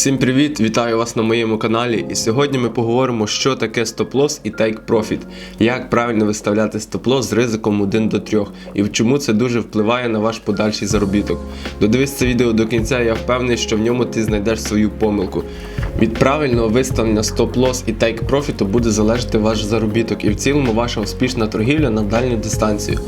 Всім привіт! Вітаю вас на моєму каналі. І сьогодні ми поговоримо, що таке стоп-лосс і тейк профіт, як правильно виставляти стоп-лосс з ризиком 1 до 3 і чому це дуже впливає на ваш подальший заробіток. Додивись це відео до кінця, я впевнений, що в ньому ти знайдеш свою помилку. Від правильного виставлення стоп-лосс і take profit буде залежати ваш заробіток і в цілому ваша успішна торгівля на дальню дистанцію.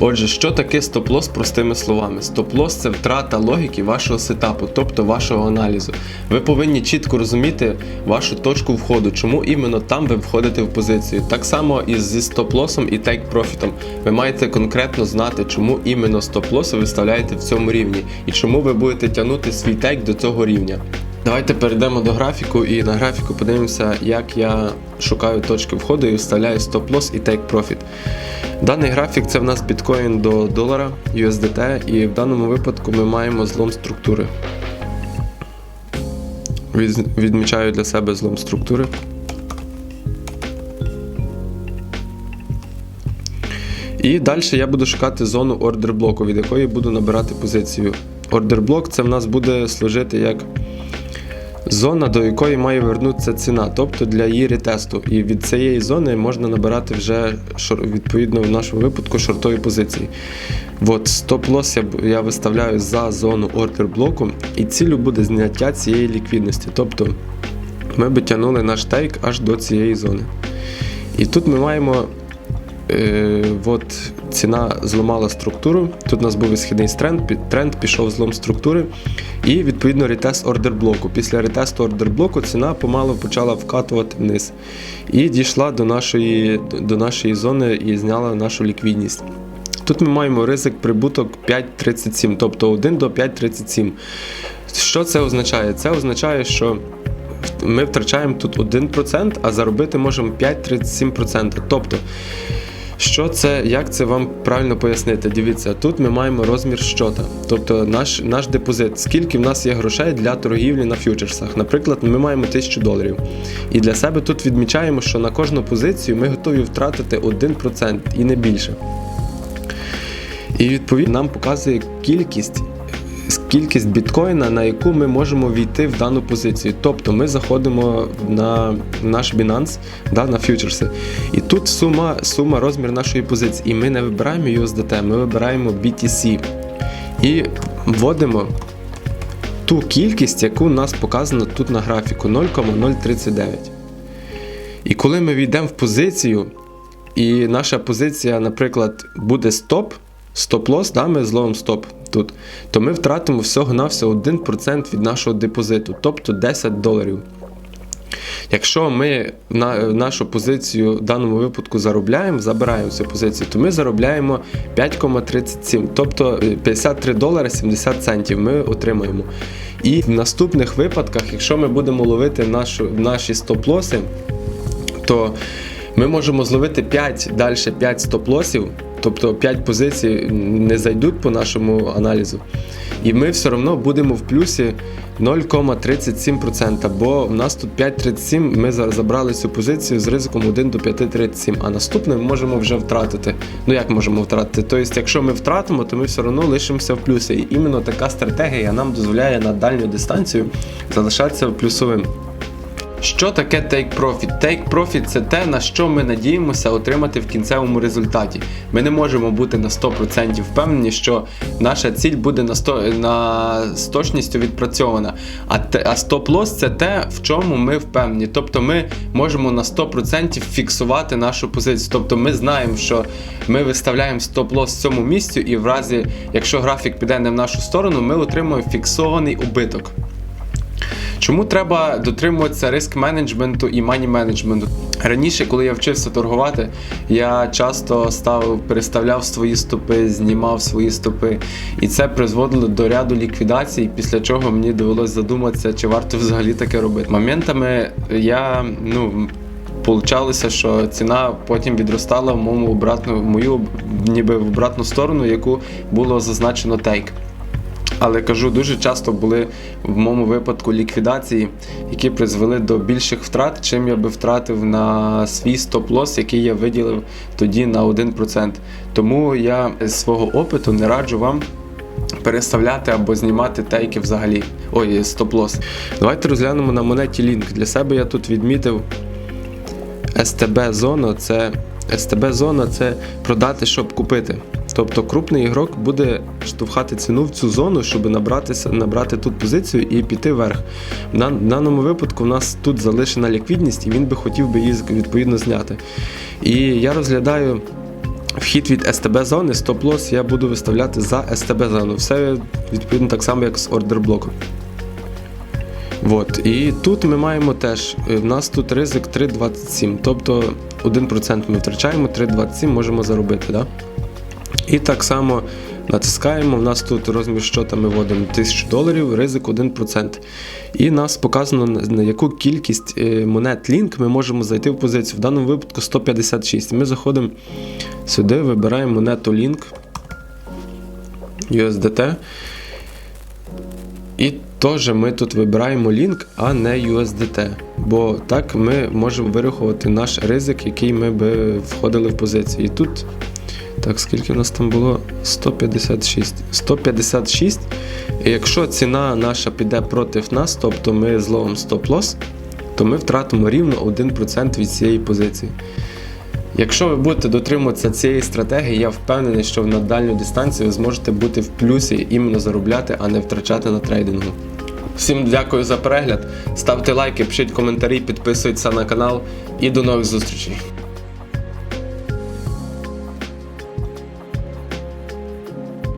Отже, що таке стоп-лосс простими словами? Стоп-лосс це втрата логіки вашого сетапу, тобто вашого аналізу. Ви повинні чітко розуміти вашу точку входу, чому іменно там ви входите в позицію. Так само і зі стоп-лосом і тейк-профітом. Ви маєте конкретно знати, чому іменно стоп-лосс ви виставляєте в цьому рівні і чому ви будете тягнути свій тейк до цього рівня. Давайте перейдемо до графіку і на графіку подивимося, як я шукаю точки входу і вставляю стоп-лосс і take-profit. Даний графік це в нас біткоін до долара USDT, і в даному випадку ми маємо злом структури. Відмічаю для себе злом структури. І далі я буду шукати зону ордер блоку, від якої буду набирати позицію. Ордер блок це в нас буде служити як зона, до якої має вернутися ціна, тобто для її ретесту. І від цієї зони можна набирати вже відповідно в нашому випадку шортові позиції. От стоп-лосс я, я виставляю за зону ордер блоку, і цілю буде зняття цієї ліквідності. Тобто ми би тягнули наш тейк аж до цієї зони. І тут ми маємо. Е, от ціна зламала структуру. Тут у нас був ісхідний тренд, тренд пішов злом структури. І відповідно ретест ордер блоку. Після ретесту ордер блоку ціна помалу почала вкатувати вниз. І дійшла до нашої, до нашої зони і зняла нашу ліквідність. Тут ми маємо ризик прибуток 5,37, тобто 1 до 5,37. Що це означає? Це означає, що ми втрачаємо тут 1%, а заробити можемо 5,37%. Тобто, що це, як це вам правильно пояснити? Дивіться, тут ми маємо розмір щота, тобто наш, наш депозит. Скільки в нас є грошей для торгівлі на фьючерсах? Наприклад, ми маємо 1000 доларів. І для себе тут відмічаємо, що на кожну позицію ми готові втратити 1% і не більше. І відповідно нам показує кількість. Кількість біткоїна, на яку ми можемо війти в дану позицію. Тобто ми заходимо на наш Binance, да, на фьючерси. І тут сума, сума розмір нашої позиції. І ми не вибираємо USDT, ми вибираємо BTC. І вводимо ту кількість, яку у нас показано тут на графіку 0,039. І коли ми війдемо в позицію, і наша позиція, наприклад, буде стоп, стоп-лосс, да, ми зловимо стоп тут, то ми втратимо всього-навсього 1% від нашого депозиту, тобто 10 доларів. Якщо ми на нашу позицію в даному випадку заробляємо, забираємо цю позицію, то ми заробляємо 5,37, тобто е, 53 долари 70 центів ми отримаємо. І в наступних випадках, якщо ми будемо ловити нашу, наші стоп-лоси, то ми можемо зловити 5 далі 5 стоп-лосів, тобто 5 позицій не зайдуть по нашому аналізу. І ми все одно будемо в плюсі 0,37%, бо в нас тут 5,37, ми забрали цю позицію з ризиком 1 до 5,37, а наступне ми можемо вже втратити. Ну як можемо втратити? Тобто, якщо ми втратимо, то ми все одно лишимося в плюсі. І іменно така стратегія нам дозволяє на дальню дистанцію залишатися плюсовим. Що таке take profit? Take profit це те, на що ми надіємося отримати в кінцевому результаті. Ми не можемо бути на 100% впевнені, що наша ціль буде на 100, на з точністю відпрацьована. А, те- а стоп-лосс це те, в чому ми впевнені. Тобто ми можемо на 100% фіксувати нашу позицію. Тобто ми знаємо, що ми виставляємо стоп-лосс в цьому місці, і в разі, якщо графік піде не в нашу сторону, ми отримуємо фіксований убиток. Чому треба дотримуватися риск менеджменту і мані менеджменту? Раніше, коли я вчився торгувати, я часто ставив, переставляв свої стопи, знімав свої стопи, і це призводило до ряду ліквідацій, після чого мені довелося задуматися, чи варто взагалі таке робити. Моментами я ну. Получалося, що ціна потім відростала в моєму обратну, в мою ніби в обратну сторону, яку було зазначено тейк. Але кажу, дуже часто були в моєму випадку ліквідації, які призвели до більших втрат, чим я би втратив на свій стоп-лосс, який я виділив тоді на 1%. Тому я з свого опиту не раджу вам переставляти або знімати тейки взагалі. Ой, стоп-лос. Давайте розглянемо на монеті Link. Для себе я тут відмітив STB зона це STB зона це продати, щоб купити. Тобто крупний ігрок буде штовхати ціну в цю зону, щоб набратися, набрати тут позицію і піти вверх. В в даному випадку в нас тут залишена ліквідність, і він би хотів би її відповідно зняти. І я розглядаю вхід від STB зони, стоп-лос я буду виставляти за STB зону. Все відповідно так само, як з ордер блоку. От. І тут ми маємо теж, е, в нас тут ризик 3,27, тобто 1% ми втрачаємо, 3,27 можемо заробити. Да? І так само натискаємо, в нас тут розмір щота ми вводимо 1000 доларів, ризик 1%. І нас показано на- яку кількість е, монет Link ми можемо зайти в позицію. В даному випадку 156. Ми заходимо сюди, вибираємо монету Link USDT. І теж ми тут вибираємо лінк, а не USDT. Бо так ми можемо вирахувати наш ризик, який ми би входили в позицію. І тут, так, скільки в нас там було? 156. 156. І якщо ціна наша піде проти нас, тобто ми зловимо стоп-лосс, то ми втратимо рівно 1% від цієї позиції. Якщо ви будете дотримуватися цієї стратегії, я впевнений, що на дальню дистанцію ви зможете бути в плюсі, іменно заробляти, а не втрачати на трейдингу. Всім дякую за перегляд. Ставте лайки, пишіть коментарі, підписуйтесь на канал і до нових зустрічей.